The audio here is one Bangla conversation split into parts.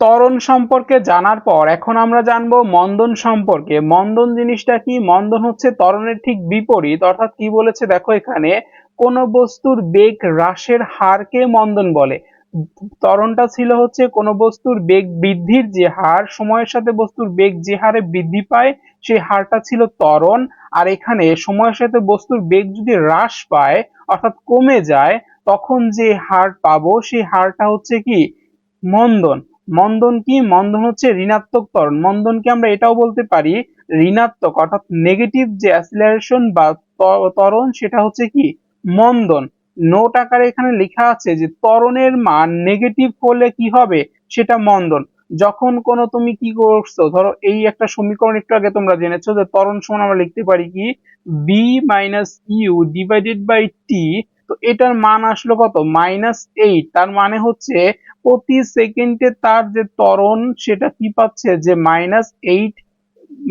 ত্বরণ সম্পর্কে জানার পর এখন আমরা জানব মন্দন সম্পর্কে। মন্দন জিনিসটা কি? মন্দন হচ্ছে ত্বরণের ঠিক বিপরীত, অর্থাৎ কি বলেছে দেখো এখানে, কোন বস্তুর বেগ হ্রাসের হারকে মন্দন বলে। ত্বরণটা ছিল হচ্ছে কোন বস্তুর বেগ বৃদ্ধির যে হার, সময়ের সাথে বস্তুর বেগ যে হারে বৃদ্ধি পায় সেই হারটা ছিল ত্বরণ। আর এখানে সময়ের সাথে বস্তুর বেগ যদি হ্রাস পায়, অর্থাৎ কমে যায়, তখন যে হার পাবো সেই হারটা হচ্ছে কি? মন্দন। মন্দন কি? মন্দন হচ্ছে ঋণাত্মক ত্বরণ। মন্দনকে আমরা এটাও বলতে পারি? ঋণাত্মক, অর্থাৎ নেগেটিভ যে অ্যাসিলারেশন বা ত্বরণ, সেটা হচ্ছে কি? মন্দন। নোট আকারে এখানে লেখা আছে যে ত্বরণের মান নেগেটিভ হলে কি হবে? সেটা মন্দন। যখন কোনো তুমি কি করছ? ধরো এই একটা সমীকরণ একটু আগে তোমরা জেনেছো যে ত্বরণ সমান আমরা লিখতে পারি কি? B minus U divided by T তো এটার মান আসলো কত? মাইনাস এইট তার মানে হচ্ছে প্রতি সেকেন্ডে তার যে ত্বরণ, সেটা কি পাচ্ছে? যে মাইনাস এইট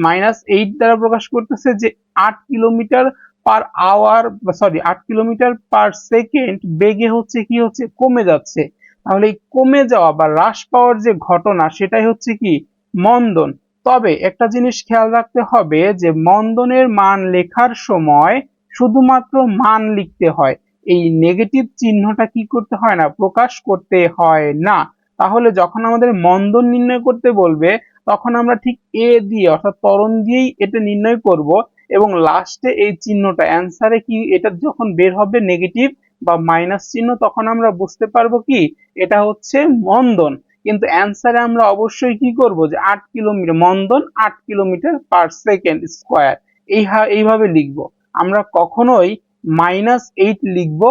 মাইনাস এইট দ্বারা প্রকাশ করতেছে যে আট কিলোমিটার পার আওয়ার সরি আট কিলোমিটার পার সেকেন্ড বেগে হচ্ছে কি হচ্ছে? কমে যাচ্ছে। তাহলে এই কমে যাওয়া বা হ্রাস পাওয়ার যে ঘটনা, সেটাই হচ্ছে কি? মন্দন। তবে একটা জিনিস খেয়াল রাখতে হবে যে মন্দনের মান লেখার সময় শুধুমাত্র মান লিখতে হয়। এই নেগেটিভ চিহ্নটা কি করতে হয় না, প্রকাশ করতে হয় না। তাহলে যখন আমাদের মন্দন নির্ণয় করতে বলবে, তখন আমরা ঠিক এ দিয়ে, অর্থাৎ তরণ দিয়েই এটা নির্ণয় করব এবং লাস্টে এই চিহ্নটা অ্যান্সারে কি, এটা যখন বের হবে নেগেটিভ বা মাইনাস চিহ্ন, তখন আমরা বুঝতে পারব কি, এটা হচ্ছে মন্দন। কিন্তু অ্যান্সারে আমরা অবশ্যই কি করব যে আট কিলোমিটার, মন্দন আট কিলোমিটার পার সেকেন্ড স্কোয়ার এই এইভাবে লিখব। আমরা কখনোই মাইনাস এইট লিখব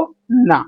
না।